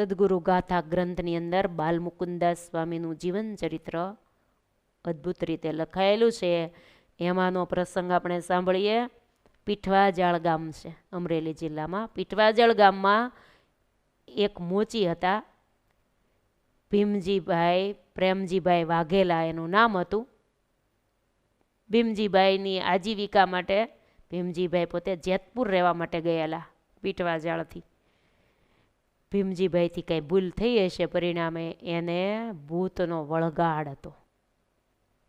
સદગુરુ ગાથા ગ્રંથની અંદર બાલમુકુદાસ સ્વામીનું જીવન ચરિત્ર અદ્ભુત રીતે લખાયેલું છે. એમાંનો પ્રસંગ આપણે સાંભળીએ. પીઠવાજાળ ગામ છે, અમરેલી જિલ્લામાં. પીઠવાજાળ ગામમાં એક મોચી હતા. ભીમજીભાઈ, પ્રેમજીભાઈ વાઘેલા એનું નામ હતું. ભીમજીભાઈની આજીવિકા માટે ભીમજીભાઈ પોતે જેતપુર રહેવા માટે ગયેલા પીઠવાજાળથી ભીમજીભાઈથી કંઈ ભૂલ થઈ હશે પરિણામે એને ભૂતનો વળગાડ હતો.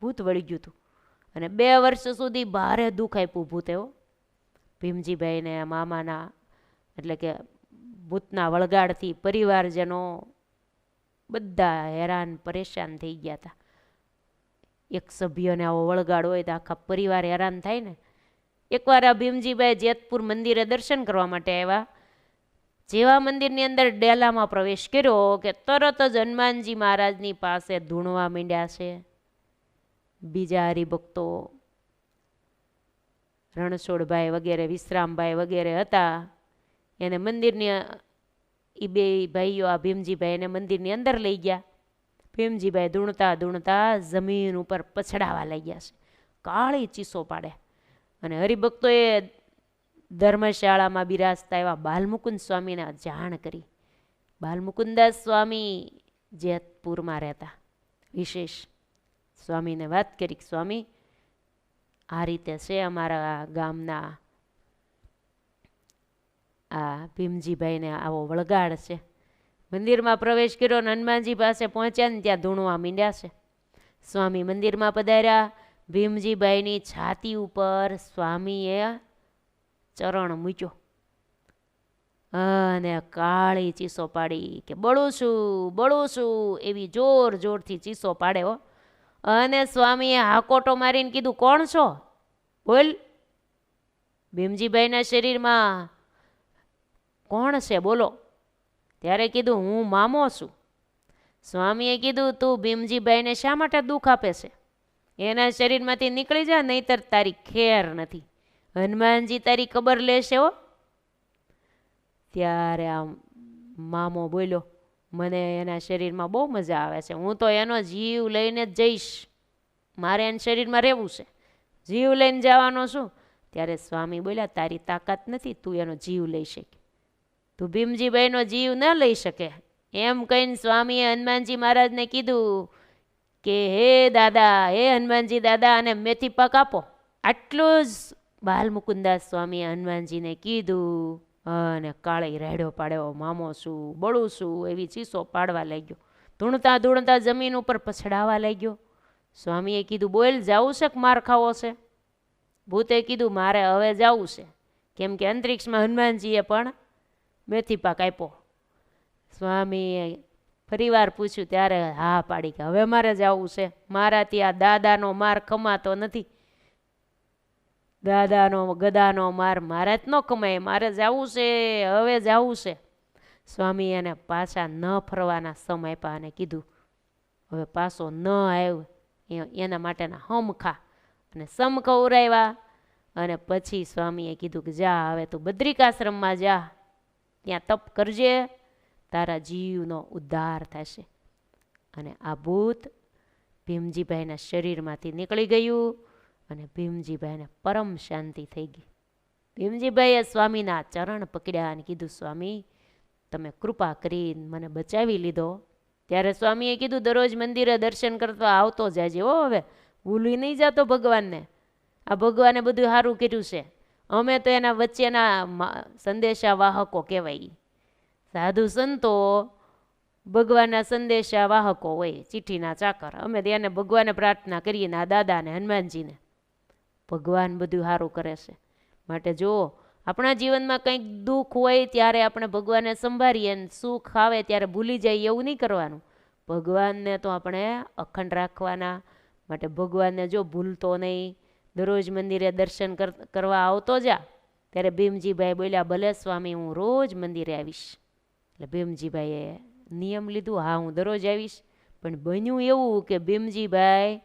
ભૂત વળી ગયું હતું. અને બે વર્ષ સુધી ભારે દુઃખ આપ્યું ભૂતે એવો ભીમજીભાઈને મામાના એટલે કે ભૂતના વળગાડથી પરિવારજનો બધા હેરાન પરેશાન થઈ ગયા હતા. એક સભ્યને આવો વળગાડ હોય તો આખા પરિવાર હેરાન થાય ને. એકવાર આ ભીમજીભાઈ જેતપુર મંદિરે દર્શન કરવા માટે આવ્યા. જેવા મંદિરની અંદર ડેલામાં પ્રવેશ કર્યો કે તરત જ હનુમાનજી મહારાજની પાસે ધૂણવા માંડ્યા છે. બીજા હરિભક્તો રણછોડભાઈ વગેરે, વિશ્રામભાઈ વગેરે હતા. એને મંદિરની એ બે ભાઈઓ આ ભીમજીભાઈને મંદિરની અંદર લઈ ગયા. ભીમજીભાઈ ધૂણતા ધૂણતા જમીન ઉપર પછડાવા લાગ્યા છે. કાળી ચીસો પાડે અને હરિભક્તોએ ધર્મશાળામાં બિરાજતા એવા બાલમુકુંદ સ્વામીને જાણ કરી. બાલમુકુંદાસ સ્વામી જેતપુરમાં રહેતા. વિશેષ સ્વામીને વાત કરી સ્વામી, આ રીતે છે અમારા ગામના આ ભીમજીભાઈને આવો વળગાડ છે. મંદિરમાં પ્રવેશ કર્યો ને હનુમાનજી પાસે પહોંચ્યા ને ત્યાં ધૂણવા મીંડ્યા છે. સ્વામી મંદિરમાં પધાર્યા. ભીમજીભાઈની છાતી ઉપર સ્વામીએ ચરણ મૂક્યો. અને કાળી ચીસો પાડી કે, બળું છું બળું છું, એવી જોર જોરથી ચીસો પાડે હો. અને સ્વામીએ હાકોટો મારીને કીધું, કોણ છો? બોલ. ભીમજીભાઈના શરીરમાં, કોણ છે? બોલો. ત્યારે કીધું, હું મામો છું. સ્વામીએ કીધું, તું ભીમજીભાઈને શા માટે દુઃખ આપે છે? એના શરીરમાંથી નીકળી જા, નહીતર તારી ખેર નથી. હનુમાનજી તારી કબર લેશે હો. ત્યારે આમ મામો બોલ્યો, મને એના શરીરમાં બહુ મજા આવે છે. હું તો એનો જીવ લઈને જ જઈશ. મારે એના શરીરમાં રહેવું છે. જીવ લઈને જવાનો છું. ત્યારે સ્વામી બોલ્યા, તારી તાકાત નથી. તું એનો જીવ લઈ શકે. તું ભીમજીભાઈનો જીવ ન લઈ શકે. એમ કહીને સ્વામીએ હનુમાનજી મહારાજને કીધું કે, હે દાદા, હે હનુમાનજી દાદા, અને મેથી પાક આપો. આટલું જ બાલમુકુદાસ સ્વામીએ હનુમાનજીને કીધું, અને કાળી રેડો પાડ્યો, મામો શું બળું શું એવી ચીસો પાડવા લાગ્યો. ધૂણતા ધૂણતા જમીન ઉપર પછડાવા લાગ્યો. સ્વામીએ કીધું, બોલ, જાવું છે કે માર ખાવો છે? ભૂતે કીધું, મારે હવે જવું છે. કેમ કે અંતરિક્ષમાં હનુમાનજીએ પણ મેથી પાક આપ્યો. સ્વામીએ ફરીવાર પૂછ્યું, ત્યારે હા પાડી કે હવે મારે જવું છે? મારાથી આ દાદાનો માર ખમાતો નથી. દાદાનો, ગદાનો માર, મારે જ ન કમાય, મારે જવું છે, હવે જવું છે. સ્વામી એને પાછા ન ફરવાના સમ આપ્યા અને કીધું, હવે પાછો ન આવ્યો. એના માટેના હમ ખા અને સમ ખવરાવ્યા અને પછી સ્વામીએ કીધું કે, જા, હવે તું બદ્રિકાશ્રમમાં જા. ત્યાં તપ કરજે. તારા જીવનો ઉદ્ધાર થશે. અને આ ભૂત ભીમજીભાઈના શરીરમાંથી નીકળી ગયું. અને ભીમજીભાઈને પરમ શાંતિ થઈ ગઈ. ભીમજીભાઈએ સ્વામીના ચરણ પકડ્યા અને કીધું, સ્વામી, તમે કૃપા કરીને મને બચાવી લીધો. ત્યારે સ્વામીએ કીધું, દરરોજ મંદિરે દર્શન કરતા આવતો જાજે હો હવે, ભૂલી નહીં જતો ભગવાનને. આ ભગવાને બધું સારું કર્યું છે. અમે તો એના વચ્ચેના સંદેશા વાહકો કહેવાય. સાધુ સંતો ભગવાનના સંદેશા વાહકો હોય, ચિઠ્ઠીના ચાકર. અમે તેને ભગવાને પ્રાર્થના કરીએ ને આ દાદાને, હનુમાનજીને. ભગવાન બધું સારું કરે છે. માટે જો આપણા જીવનમાં કંઈક દુઃખ હોય ત્યારે આપણે ભગવાનને સંભાળીએ ને સુખ આવે ત્યારે ભૂલી જઈએ એવું નહીં કરવાનું. ભગવાનને તો આપણે અખંડ રાખવાના. માટે ભગવાનને જો ભૂલતો નહીં, દરરોજ મંદિરે દર્શન કરવા આવતો જા, ત્યારે ભીમજીભાઈ બોલ્યા, ભલે સ્વામી, હું રોજ મંદિરે આવીશ. એટલે ભીમજીભાઈએ નિયમ લીધું, હા, હું દરરોજ આવીશ. પણ બન્યું એવું કે ભીમજીભાઈ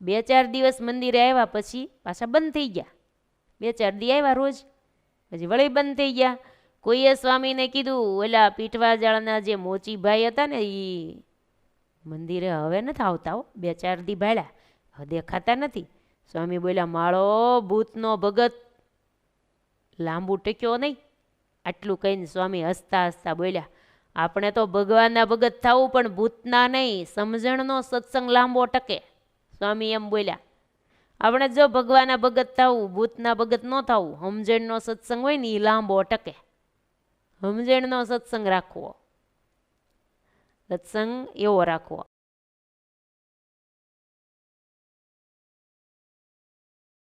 બે ચાર દિવસ મંદિરે આવ્યા પછી પાછા બંધ થઈ ગયા. બે ચાર દી આવ્યા રોજ. પછી વળી બંધ થઈ ગયા. કોઈએ સ્વામીને કીધું, ઓલા પીઠવાજાળના જે મોચીભાઈ હતા ને એ મંદિરે હવે નથી આવતા હો. બે ચાર દી હવે દેખાતા નથી. સ્વામી બોલ્યા, માળો ભૂતનો ભગત. લાંબુ ટક્યો નહીં. આટલું કહીને સ્વામી હસતા હસતા બોલ્યા, આપણે તો ભગવાનના ભગત થવું પણ ભૂતના નહીં. સમજણનો સત્સંગ લાંબો ટકે. સ્વામી એમ બોલ્યા, આપણે જો ભગવાનના ભગત થવું, ભૂતના ભગત ન થવું સમજણનો સત્સંગ હોય ને એ લાંબો ટકે સમજણનો સત્સંગ રાખવો. સત્સંગ એવો રાખવો.